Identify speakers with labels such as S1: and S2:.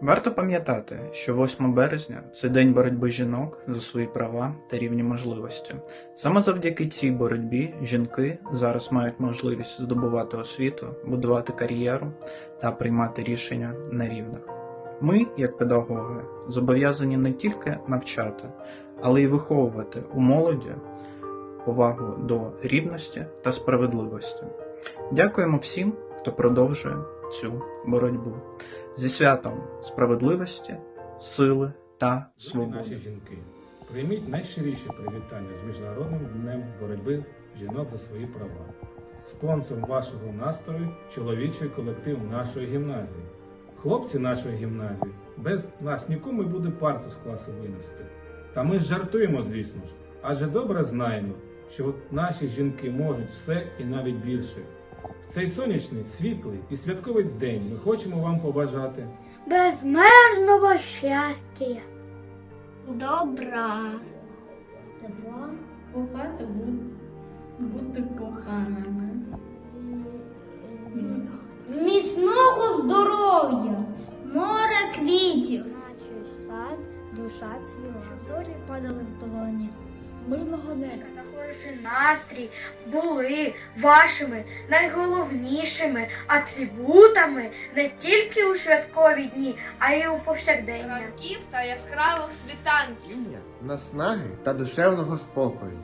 S1: Варто пам'ятати, що 8 березня це день боротьби жінок за свої права та рівні можливості. Саме завдяки цій боротьбі жінки зараз мають можливість здобувати освіту, будувати кар'єру та приймати рішення на рівних. Ми, як педагоги, зобов'язані не тільки навчати, але й виховувати у молоді повагу до рівності та справедливості. Дякуємо всім, хто продовжує цю боротьбу зі святом справедливості, сили та
S2: Любі наші жінки, прийміть найщиріші привітання з Міжнародним днем боротьби жінок за свої права. Спонсор вашого настрою чоловічий колектив нашої гімназії. Хлопці нашої гімназії, без нас нікому й буде парту з класу винести. Та ми жартуємо, звісно ж, адже добре знаємо, що наші жінки можуть все і навіть більше. В цей сонячний, світлий і святковий день ми хочемо вам побажати
S3: безмежного щастя.
S4: Добра.
S3: Добро.
S5: Кохати бу- бути коханими.
S3: Міцного здоров'я, море квітів.
S4: Наче сад, душа цвіла.
S3: Щоб зорі падали в долоні.
S4: Мирного неба.
S6: та хороший настрій були вашими найголовнішими атрибутами не тільки у святкові дні, а й у повсякдення.
S7: ранків та яскравих світанків.
S8: наснаги та душевного спокою.